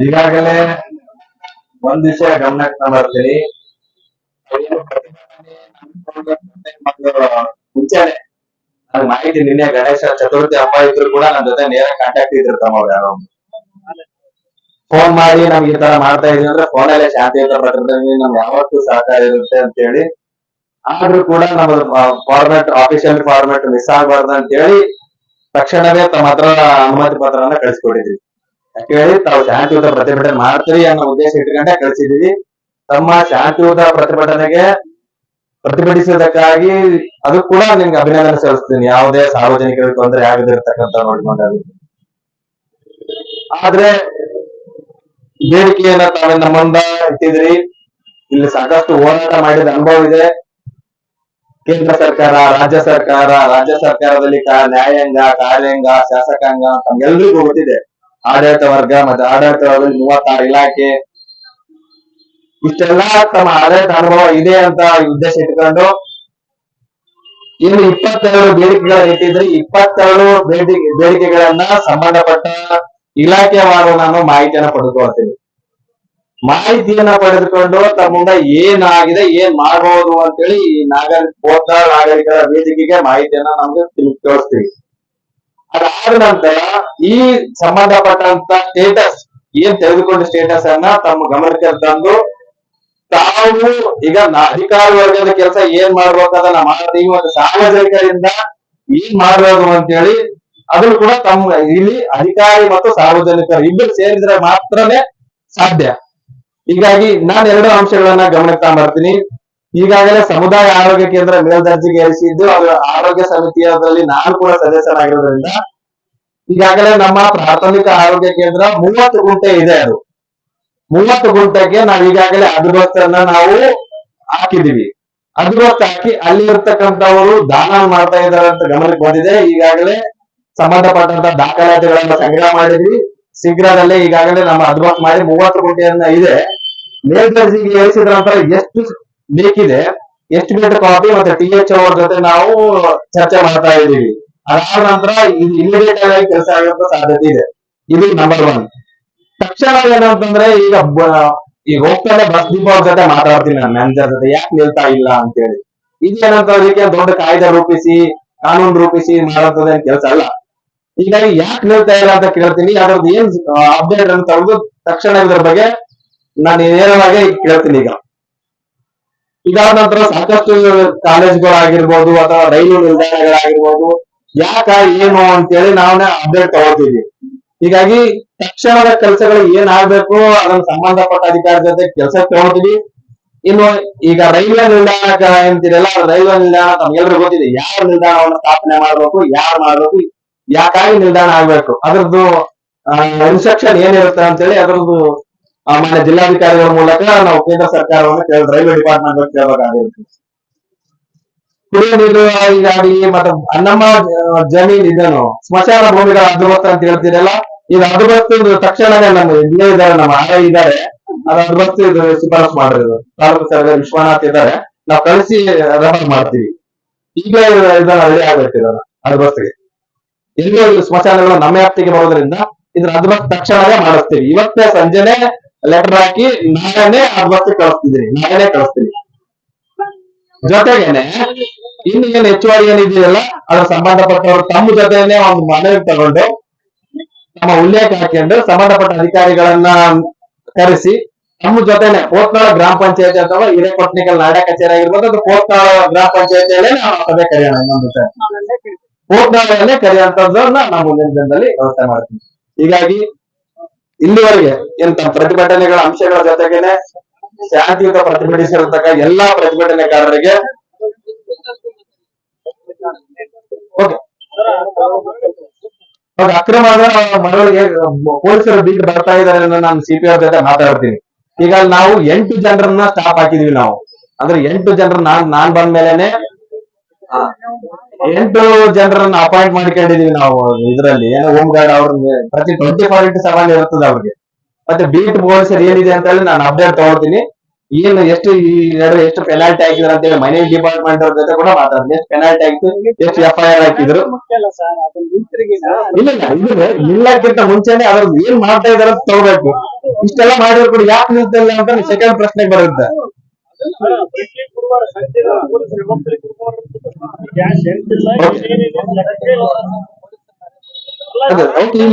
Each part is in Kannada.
ಈಗಾಗಲೇ ಒಂದ್ ವಿಷಯ ಗಮನಕ್ಕೆ ಮತ್ತು ಮುಂಚೆನೆ ನನ್ ಮಾಹಿತಿ ನಿನ್ನೆ ಗಣೇಶ ಚತುರ್ಥಿ ಹಬ್ಬ ಇದ್ರು ಕೂಡ ನನ್ ಜೊತೆ ನೇರ ಕಾಂಟ್ಯಾಕ್ಟ್ ಇದ್ರು ತಮ್ಮ ಫೋನ್ ಮಾಡಿ ನಮ್ಗೆ ಈ ತರ ಮಾಡ್ತಾ ಇದೀವಿ ಅಂದ್ರೆ ಫೋನಲ್ಲೇ ಶಾಂತಿ ಪ್ರಕರಣದಲ್ಲಿ ನಮ್ಗೆ ಯಾವತ್ತೂ ಸಹಕಾರ ಇರುತ್ತೆ ಅಂತ ಹೇಳಿ, ಆದ್ರೂ ಕೂಡ ನಮ್ಮ ಫಾರ್ಮೆಟ್ ಆಫಿಷಿಯಲ್ ಫಾರ್ಮೆಟ್ ಮಿಸ್ ಆಗ್ಬಾರ್ದು ಅಂತ ಹೇಳಿ ತಕ್ಷಣವೇ ತಮ್ಮ ಹತ್ರ ಅನುಮತಿ ಪತ್ರವನ್ನ ಕಳಿಸ್ಕೊಟ್ಟಿದ್ವಿ. ಯಾಕೆ ಹೇಳಿ ತಾವು ಶಾಂತಿಯುತ ಪ್ರತಿಭಟನೆ ಮಾಡ್ತೀರಿ ಅನ್ನೋ ಉದ್ದೇಶ ಇಟ್ಕೊಂಡೆ ಕಳಿಸಿದೀವಿ. ತಮ್ಮ ಶಾಂತಿಯುತ ಪ್ರತಿಭಟನೆಗೆ ಪ್ರತಿಭಟಿಸಿದಕ್ಕಾಗಿ ಅದು ಕೂಡ ನಿಮ್ಗೆ ಅಭಿನಂದನೆ ಸಲ್ಲಿಸ್ತೀನಿ. ಯಾವುದೇ ಸಾರ್ವಜನಿಕರಿಗೆ ತೊಂದರೆ ಆಗದಿರ್ತಕ್ಕಂಥ ನೋಡಿಕೊಂಡು ಆದ್ರೆ ಬೇಡಿಕೆಯನ್ನ ತಾವೇ ನಮ್ಮ ಮುಂದ ಇಟ್ಟಿದ್ರಿ ಇಲ್ಲಿ ಸಾಕಷ್ಟು ಹೋರಾಟ ಮಾಡಿದ ಅನುಭವ ಇದೆ. ಕೇಂದ್ರ ಸರ್ಕಾರ, ರಾಜ್ಯ ಸರ್ಕಾರ, ರಾಜ್ಯ ಸರ್ಕಾರದಲ್ಲಿ ನ್ಯಾಯಾಂಗ, ಕಾರ್ಯಾಂಗ, ಶಾಸಕಾಂಗ ತಮ್ಗೆಲ್ರಿಗೂ ಗೊತ್ತಿದೆ. ಆಡಳಿತ ವರ್ಗ ಮತ್ತೆ ಆಡಳಿತ ವರ್ಗದಲ್ಲಿ ಮೂವತ್ತಾರು ಇಲಾಖೆ. ಇಷ್ಟೆಲ್ಲಾ ತಮ್ಮ ಆಡಳಿತ ಅನುಭವ ಇದೆ ಅಂತ ಉದ್ದೇಶ ಇಟ್ಕೊಂಡು ಇನ್ನು ಇಪ್ಪತ್ತೆರಡು ಬೇಡಿಕೆಗಳ ಇಟ್ಟಿದ್ರೆ ಇಪ್ಪತ್ತೆರಡು ಬೇಡಿಕೆ ಬೇಡಿಕೆಗಳನ್ನ ಸಂಬಂಧಪಟ್ಟ ಇಲಾಖೆವಾರು ನಾನು ಮಾಹಿತಿಯನ್ನ ಪಡೆದುಕೊಳ್ತೀನಿ. ಮಾಹಿತಿಯನ್ನ ಪಡೆದುಕೊಂಡು ತಮ್ಮಿಂದ ಏನಾಗಿದೆ, ಏನ್ ಮಾಡಬಹುದು ಅಂತೇಳಿ ಈ ನಾಗರಿಕ, ಪೋರ್ಟಲ್ ನಾಗರಿಕರ ವೇದಿಕೆಗೆ ಮಾಹಿತಿಯನ್ನ ನಮ್ಗೆ ತಿಳ್- ತೋರಿಸ್ತೀವಿ ಅದಾದ ನಂತರ ಈ ಸಂಬಂಧಪಟ್ಟಂತ ಸ್ಟೇಟಸ್ ಏನ್ ತೆಗೆದುಕೊಂಡ ಸ್ಟೇಟಸ್ ಅನ್ನ ತಮ್ಮ ಗಮನಕ್ಕೆ ತಂದು, ತಾವು ಈಗ ಅಧಿಕಾರಿ ವರ್ಗದ ಕೆಲಸ ಏನ್ ಮಾಡ್ಬೇಕು ಅದನ್ನ ಮಾಡ್ತೀವಿ ಒಂದು ಸಾರ್ವಜನಿಕರಿಂದ ಏನ್ ಮಾಡ್ಬೇಕು ಅಂತೇಳಿ, ಅದನ್ನು ಕೂಡ ತಮ್ಮ ಇಲ್ಲಿ ಅಧಿಕಾರಿ ಮತ್ತು ಸಾರ್ವಜನಿಕರು ಇಬ್ಬರು ಸೇರಿದ್ರೆ ಮಾತ್ರನೇ ಸಾಧ್ಯ. ಹೀಗಾಗಿ ನಾನು ಎರಡು ಅಂಶಗಳನ್ನ ಗಮನಕ್ಕೆ ತಗೊಂಡ್ಬರ್ತೀನಿ ಈಗಾಗಲೇ ಸಮುದಾಯ ಆರೋಗ್ಯ ಕೇಂದ್ರ ಮೇಲ್ದರ್ಜೆಗೆ ಏರಿಸಿದ್ದು, ಅದು ಆರೋಗ್ಯ ಸಮಿತಿಯಲ್ಲಿ ನಾನು ಕೂಡ ಸದಸ್ಯನಾಗಿರೋದ್ರಿಂದ ಈಗಾಗಲೇ ನಮ್ಮ ಪ್ರಾಥಮಿಕ ಆರೋಗ್ಯ ಕೇಂದ್ರ ಮೂವತ್ತು ಗುಂಟೆ ಇದೆ ಅದು. ಮೂವತ್ತು ಗುಂಟೆಗೆ ನಾವು ಈಗಾಗಲೇ ಅದ್ಭುತನ್ನ ನಾವು ಹಾಕಿದೀವಿ ಅದ್ಭುತ ಹಾಕಿ ಅಲ್ಲಿ ಇರ್ತಕ್ಕಂಥವರು ದಾನ ಮಾಡ್ತಾ ಇದ್ದಾರೆ ಅಂತ ಗಮನಕ್ಕೆ ಬಂದಿದೆ. ಈಗಾಗಲೇ ಸಂಬಂಧಪಟ್ಟಂತ ದಾಖಲಾತಿಗಳನ್ನ ಸಂಗ್ರಹ ಮಾಡಿದ್ವಿ. ಶೀಘ್ರದಲ್ಲೇ ಈಗಾಗಲೇ ನಮ್ಮ ಅದ್ಭುತ ಮಾಡಿ ಮೂವತ್ತು ಗುಂಟೆಯನ್ನ ಇದೆ. ಮೇಲ್ದರ್ಜೆಗೆ ಏರಿಸಿದ ನಂತರ ಎಷ್ಟು ಬೇಕಿದೆ ಎಷ್ಟು ಮೀಟರ್ ಕಾಪಿ ಮತ್ತೆ ಟಿ ಎಚ್ ಅವ್ರ ಜೊತೆ ನಾವು ಚರ್ಚೆ ಮಾಡ್ತಾ ಇದ್ದೀವಿ. ಅದಾದ ನಂತರ ಇದು ಇಮಿಡಿಯೇಟ್ ಆಗಿ ಕೆಲಸ ಆಗುವಂತ ಸಾಧ್ಯತೆ ಇದೆ. ಇದು ನಂಬರ್ ಒನ್ ತಕ್ಷಣ ಏನಂತಂದ್ರೆ ಈಗ ಈಗ ಹೋಗ್ತಾನೆ ಬಸ್ ಡಿಪೋ ಅವ್ರ ಜೊತೆ ಮಾತಾಡ್ತೀನಿ ನಾನು ಮ್ಯಾನೇಜರ್ ಜೊತೆ ಯಾಕೆ ನಿಲ್ತಾ ಇಲ್ಲ ಅಂತ ಹೇಳಿ ಇದೇನಂತ ಅದಕ್ಕೆ ದೊಡ್ಡ ಕಾಯ್ದೆ ರೂಪಿಸಿ, ಕಾನೂನು ರೂಪಿಸಿ ಮಾಡುತ್ತದೆ ಕೆಲಸ ಅಲ್ಲ. ಹೀಗಾಗಿ ಯಾಕೆ ನಿಲ್ತಾ ಇಲ್ಲ ಅಂತ ಕೇಳ್ತೀನಿ. ಅದ್ರದ್ದು ಏನ್ ಅಪ್ಡೇಟ್ ಅಂತ ತಕ್ಷಣ ಇದ್ರ ಬಗ್ಗೆ ನಾನು ನೇರವಾಗಿ ಕೇಳ್ತೀನಿ ಈಗ. ಇದಾದ ನಂತರ ಸಾಕಷ್ಟು ಕಾಲೇಜ್ಗಳಾಗಿರ್ಬೋದು ಅಥವಾ ರೈಲು ನಿಲ್ದಾಣಗಳಾಗಿರ್ಬೋದು, ಯಾಕ ಏನು ಅಂತೇಳಿ ನಾವೇ ಅಪ್ಡೇಟ್ ತಗೋತೀವಿ. ಹೀಗಾಗಿ ತಕ್ಷಣದ ಕೆಲಸಗಳು ಏನಾಗಬೇಕು ಅದನ್ನ ಸಂಬಂಧಪಟ್ಟ ಅಧಿಕಾರಿ ಜೊತೆ ಕೆಲಸ ತಗೋತೀವಿ. ಇನ್ನು ಈಗ ರೈಲ್ವೆ ನಿಲ್ದಾಣ ಅಂತೀರಲ್ಲ, ರೈಲ್ವೆ ನಿಲ್ದಾಣ ತಮ್ಗೆಲ್ರಿಗೂ ಗೊತ್ತಿದೆ ಯಾವ ನಿಲ್ದಾಣವನ್ನು ಸ್ಥಾಪನೆ ಮಾಡ್ಬೇಕು, ಯಾರು ಮಾಡಬೇಕು, ಯಾಕಾಗಿ ನಿಲ್ದಾಣ ಆಗ್ಬೇಕು, ಅದ್ರದ್ದು ಇನ್ಸ್ಟ್ರಕ್ಷನ್ ಏನಿರುತ್ತೆ ಅಂತೇಳಿ ಅದ್ರದ್ದು ಆ, ಮಾನ್ಯ ಜಿಲ್ಲಾಧಿಕಾರಿಗಳ ಮೂಲಕ ನಾವು ಕೇಂದ್ರ ಸರ್ಕಾರವನ್ನು ಕೇಳ ರೈಲ್ವೆ ಡಿಪಾರ್ಟ್ಮೆಂಟ್ ಕೇಳಬೇಕಾಗಿರುತ್ತೆ. ಕುಡಿಯುವ ನೀರು ಈಗಾಗಲಿ ಮತ್ತೆ ನಮ್ಮ ಜ- ಜಮೀನ್ ಇದನ್ನು ಸ್ಮಶಾನ ಭೂಮಿಗಳ ಅಭಿವೃದ್ಧಿ ಅಂತ ಹೇಳ್ತೀರಲ್ಲ ಇದು ಅಭಿವೃದ್ಧಿ ತಕ್ಷಣವೇ ನಮ್ಮ ಇಲ್ಲೇ ಇದ್ದಾರೆ ನಮ್ಮ ಆರ ಇದ್ದಾರೆ. ಅದು ಅಭಿವೃದ್ಧಿ ಶಿಫಾರಸು ಮಾಡಿರೋದು. ತಾಲೂಕು ಸರ್ಕಾರ ವಿಶ್ವನಾಥ್ ಇದ್ದಾರೆ. ನಾವು ಕಳಿಸಿ ರೆಫರ್ ಮಾಡ್ತೀವಿ. ಈಗ ಇದನ್ನ ರೆಡಿ ಆಗ್ಬೇಕು ಇದನ್ನ ಅಧಿವತ್ತಿಗೆ ಎಲ್ಲಿಯೋ ಈ ಸ್ಮಶಾನಗಳು ನಮ್ಮ ವ್ಯಾಪ್ತಿಗೆ ಬರೋದ್ರಿಂದ ಇದ್ರ ಅಭಿವೃದ್ಧಿ ತಕ್ಷಣವೇ ಮಾಡಿಸ್ತೀವಿ. ಇವತ್ತೇ ಸಂಜೆನೆ ಲೆಟರ್ ಹಾಕಿ ನಾನೇ ಅರ್ವತ್ತು ಕಳಿಸ್ತಿದ್ದೀನಿ ನಾನೇ ಕಳಿಸ್ತೀನಿ. ಜೊತೆಗೇನೆ ಇನ್ನು ಏನ್ ಹೆಚ್ಚುವರಿ ಏನಿದೆಯಲ್ಲ ಅದ್ರ ಸಂಬಂಧಪಟ್ಟವರು ತಮ್ಮ ಜೊತೆನೆ ಒಂದು ಮನವಿ ತಗೊಂಡು ನಮ್ಮ ಉಲ್ಲೇಖ ಹಾಕೊಂಡು ಸಂಬಂಧಪಟ್ಟ ಅಧಿಕಾರಿಗಳನ್ನ ಕರೆಸಿ ನಮ್ಮ ಜೊತೆನೆ ಪೋತ್ನಾಳ ಗ್ರಾಮ ಪಂಚಾಯತ್ ಅಥವಾ ಹಿರೇಕೊಟ್ನಿಕಲ್ ನಾಡ ಕಚೇರಿ ಆಗಿರ್ಬೋದು ಅದು ಪೋತ್ನಾಳ ಗ್ರಾಮ ಪಂಚಾಯತಿಯಲ್ಲೇ ನಾವು ಸಭೆ ಕರೆಯೋಣ ಇನ್ನೊಂದು ಸರಿ. ಪೋತ್ನಾಳಲ್ಲೇ ಕರೆಯುವಂತದ್ದನ್ನ ನಾವು ಮುಂದಿನ ದಿನದಲ್ಲಿ ವ್ಯವಸ್ಥೆ ಮಾಡ್ತೀವಿ. ಹೀಗಾಗಿ ಇಲ್ಲಿವರೆಗೆ ತಮ್ಮ ಪ್ರತಿಭಟನೆಗಳ ಅಂಶಗಳ ಜೊತೆಗೇನೆ ಶಾಂತಿಯುತ ಪ್ರತಿಭಟಿಸಿರತಕ್ಕ ಎಲ್ಲಾ ಪ್ರತಿಭಟನೆಕಾರರಿಗೆ ಅಕ್ರಮ ಮರಳಿಗೆ ಪೊಲೀಸರು ಬೀಟ್ ಬರ್ತಾ ಅನ್ನೋ ನಾನು ಅವ್ರ ಜೊತೆ ಮಾತಾಡ್ತೀನಿ. ಈಗ ನಾವು ಎಂಟು ಜನರನ್ನ ಸ್ಟಾಪ್ ಹಾಕಿದೀವಿ ನಾವು. ಅಂದ್ರೆ ಎಂಟು ಜನರ ನಾನ್ ನಾನ್ ಬಂದ ಮೇಲೆನೆ ಆ, ಎಂಟು ಜನರನ್ನ ಅಪಾಯಿಂಟ್ ಮಾಡ್ಕೊಂಡಿದೀವಿ ನಾವು ಇದರಲ್ಲಿ. ಏನೋ ಹೋಮ್ ಗಾರ್ಡ್ ಅವ್ರ ಪ್ರತಿ ಟ್ವೆಂಟಿ ಫೋರ್ ಇಂಟು ಸೆವೆನ್ ಇರ್ತದೆ ಅವ್ರಿಗೆ. ಮತ್ತೆ ಬೀಟ್ ಪೊಲೀಸರು ಏನಿದೆ ಅಂತ ಹೇಳಿ ನಾನು ಅಪ್ಡೇಟ್ ತಗೊಳ್ತೀನಿ. ಏನು ಎಷ್ಟು ಈ ನಡುವೆ ಎಷ್ಟು ಪೆನಾಲ್ಟಿ ಹಾಕಿದ್ರು ಅಂತ ಹೇಳಿ ಮೈನೇಜ್ ಡಿಪಾರ್ಟ್ಮೆಂಟ್ ಅವ್ರ ಜೊತೆ ಕೂಡ ಮಾತಾಡ್ತೀನಿ. ಎಷ್ಟು ಪೆನಾಲ್ಟಿ ಹಾಕಿದ್ರು, ಎಷ್ಟು ಎಫ್ ಐ ಆರ್ ಹಾಕಿದ್ರು. ಇಲ್ಲಕ್ಕಿಂತ ಇಲ್ಲ ಇಲ್ಲ ಇದು ನಿಲ್ಲಕ್ಕಿಂತ ಮುಂಚೆನೆ ಅವ್ರದ್ದು ಏನ್ ಮಾಡ್ತಾ ಇದಾರೆ ತಗೋಬೇಕು. ಇಷ್ಟೆಲ್ಲ ಮಾಡಿದ್ರು ಕೂಡ ಯಾಕೆ ನಿಲ್ತಿಲ್ಲ ಅಂತ ಸೆಕೆಂಡ್ ಪ್ರಶ್ನೆಗೆ ಬರುತ್ತೆ.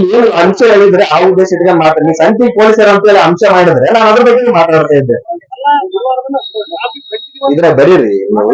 ಏನು ಅಂಶ ಹೇಳಿದ್ರೆ ಆ ಉದ್ದೇಶ ಇಟ್ಕೊಂಡು ಮಾತಾಡಿ. ನೀವು ಸಂತಿ ಪೊಲೀಸರು ಅಂತ ಹೇಳಿ ಅಂಶ ಮಾಡಿದ್ರೆ ನಾನು ಅದ್ರ ಬಗ್ಗೆ ಮಾತಾಡ್ತಾ ಇದ್ದೆ. ಇದ್ರೆ ಬರೀರಿ ನೀವು